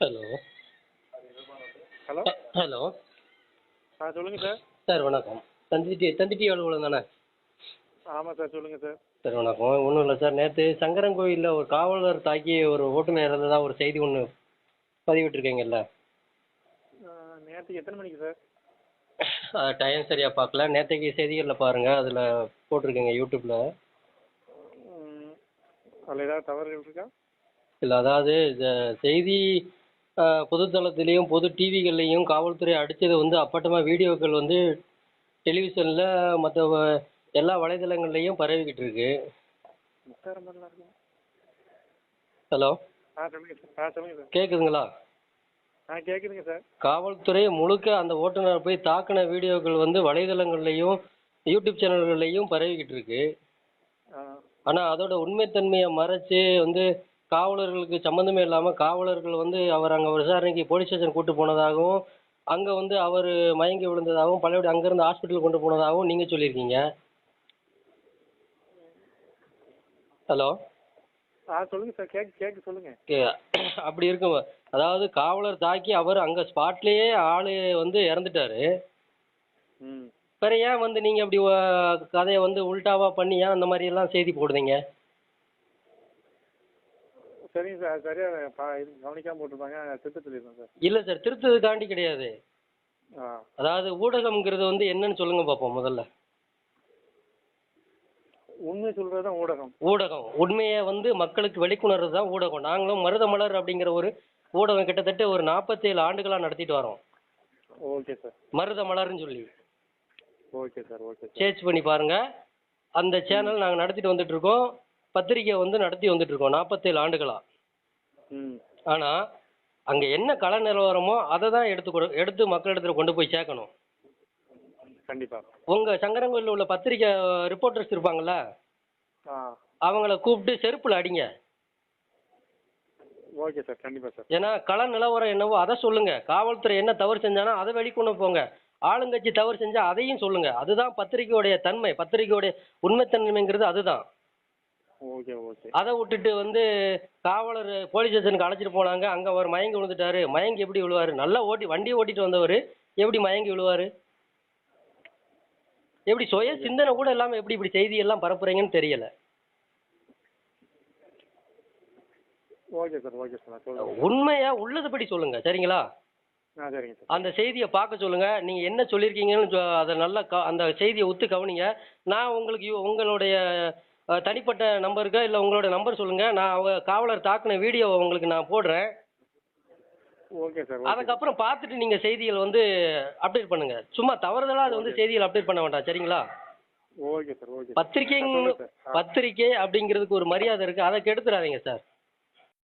Hello. Hello. Hello. ஆ சொல்லுங்கள் sir. Sir வணக்கம். தந்தி D தந்தி D அலுவலகம் தானே? ஆமாம் சார் சொல்லுங்கள் சார். சார் வணக்கம். ஒன்றும் இல்லை சார். நேற்று சங்கரன்கோயிலில் ஒரு காவலர் தாக்கி ஒரு ஓட்டுநர் இறந்ததா ஒரு செய்தி ஒன்று பதிவிட்டிருக்கீங்கல்ல? நேற்றுக்கு எத்தனை மணிக்கு சார்? டைம் சரியாக பார்க்கல. நேற்றைக்கு செய்திகளில் பாருங்கள் அதில் போட்டிருக்கீங்க யூடியூப்பில் அதில் ஏதாவது தவறுகள் இருக்கா? இல்லை அதாவது இந்த செய்தி பொதுத்தளத்திலையும் பொது டிவிகள்லையும் காவல்துறை அடித்தது வந்து அப்பட்டமாக வீடியோக்கள் வந்து டெலிவிஷனில் மற்ற எல்லா வலைதளங்கள்லையும் பரவிக்கிட்டு இருக்கு. ஹலோ? கேட்குதுங்களா கேட்குதுங்க சார். காவல்துறை முழுக்க அந்த ஓட்டுநரை போய் தாக்கின வீடியோக்கள் வந்து வலைதளங்கள்லையும் யூடியூப் சேனல்கள்லையும் பரவிக்கிட்டு இருக்கு. ஆனால் அதோட உண்மைத்தன்மையை மறைச்சு வந்து காவலர்களுக்கு சம்மந்தமே இல்லாமல் காவலர்கள் வந்து அவர் அங்கே விசாரணைக்கு போலீஸ் ஸ்டேஷன் கூட்டு போனதாகவும் அங்கே வந்து அவர் மயங்கி விழுந்ததாகவும் பழையபடி அங்கேருந்து ஹாஸ்பிட்டல் கொண்டு போனதாகவும் நீங்கள் சொல்லியிருக்கீங்க. ஹலோ ஆ சொல்லுங்கள் சார் கேட்க கேட்க அப்படி இருக்கும் அதாவது காவலர் தாக்கி அவர் அங்கே ஸ்பாட்லேயே ஆள் வந்து இறந்துட்டாரு. ம். வேற ஏன் வந்து நீங்கள் அப்படி கதையை வந்து உல்டாவா பண்ணி ஏன் அந்த மாதிரி எல்லாம் செய்தி போடுறீங்க சரிங்க சார் சரியாக பா இது கவனிக்காமல் போட்டிருப்பாங்க திருத்த சொல்லிடுறேன் சார். இல்லை சார் திருத்ததுக்காண்டி கிடையாது. ஆ. அதாவது ஊடகம்ங்கிறது வந்து என்னன்னு சொல்லுங்க பார்ப்போம் முதல்ல. உண்மை சொல்கிறது தான் ஊடகம். ஊடகம். உண்மையை வந்து மக்களுக்கு வெளிக்கொணர்றது தான் ஊடகம். நாங்களும் மருதமலர் அப்படிங்கிற ஒரு ஊடகம் கிட்டத்தட்ட ஒரு நாற்பத்தேழு ஆண்டுகளாக நடத்திட்டு வரோம். Okay sir. மருதமலர்னு சொல்லி. Okay sir okay sir. Search பண்ணி பாருங்க. அந்த சேனல் நாங்கள் நடத்திட்டு வந்துட்டு இருக்கோம். பத்திரிக்கை வந்து நடத்தி வந்துட்டு இருக்கோம். நாற்பத்தேழு ஆண்டுகளா. ம். ஆனால் அங்கே என்ன கள நிலவரமோ அதை தான் எடுத்து எடுத்து மக்களிடத்துல கொண்டு போய் சேர்க்கணும். கண்டிப்பாக உங்கள் சங்கரங்கோயிலில் உள்ள பத்திரிக்கை ரிப்போர்ட்டர்ஸ் இருப்பாங்கல்ல? அவங்கள கூப்பிட்டு செருப்பில் அடிங்க. Okay sir. கண்டிப்பாக சார். ஏன்னா கள நிலவரம் என்னவோ அதை சொல்லுங்க. காவல்துறை என்ன தவறு செஞ்சானோ அதை வெளிக்கொண்டு போங்க. ஆளுங்கட்சி தவறு செஞ்சா அதையும் சொல்லுங்க. அதுதான் பத்திரிக்கையுடைய தன்மை. பத்திரிக்கையுடைய உண்மைத்தன்மைங்கிறது அதுதான். Okay okay. அதை விட்டுட்டு வந்து காவலர் போலீஸ் ஸ்டேஷனுக்கு அழைச்சிட்டு போனாங்க. அங்கே அவர் மயங்கி விழுந்துட்டாரு. மயங்கி எப்படி விழுவாரு? நல்லா ஓட்டி வண்டி ஓட்டிட்டு வந்தவர் எப்படி மயங்கி விழுவாரு? எப்படி சுய சிந்தனை கூட இல்லாமல் எப்படி இப்படி செய்தி எல்லாம் பரப்புறீங்கன்னு தெரியல. Okay sir. Okay sir. உண்மையா உள்ளதுபடி சொல்லுங்க. சரிங்களா? அந்த செய்தியை பார்க்க சொல்லுங்க. நீங்க என்ன சொல்லியிருக்கீங்கன்னு அதை நல்லா அந்த செய்தியை ஒத்து கவனிங்க. நான் உங்களுக்கு உங்களுடைய தனிப்பட்ட நம்பருக்கு இல்லை உங்களோட நம்பர் சொல்லுங்க. நான் அவங்க காவலர் தாக்குன வீடியோவை உங்களுக்கு நான் போடுறேன். ஓகே சார் அதுக்கப்புறம் பார்த்துட்டு நீங்க செய்திகள் வந்து அப்டேட் பண்ணுங்க. சும்மா தவறுதலா அது வந்து செய்திகள் அப்டேட் பண்ண வேண்டாம் சரிங்களா? Okay sir okay. ஆ. பத்திரிக்கை அப்படிங்கிறதுக்கு ஒரு மரியாதை இருக்கு. அதை கெடுத்துறாதீங்க சார்.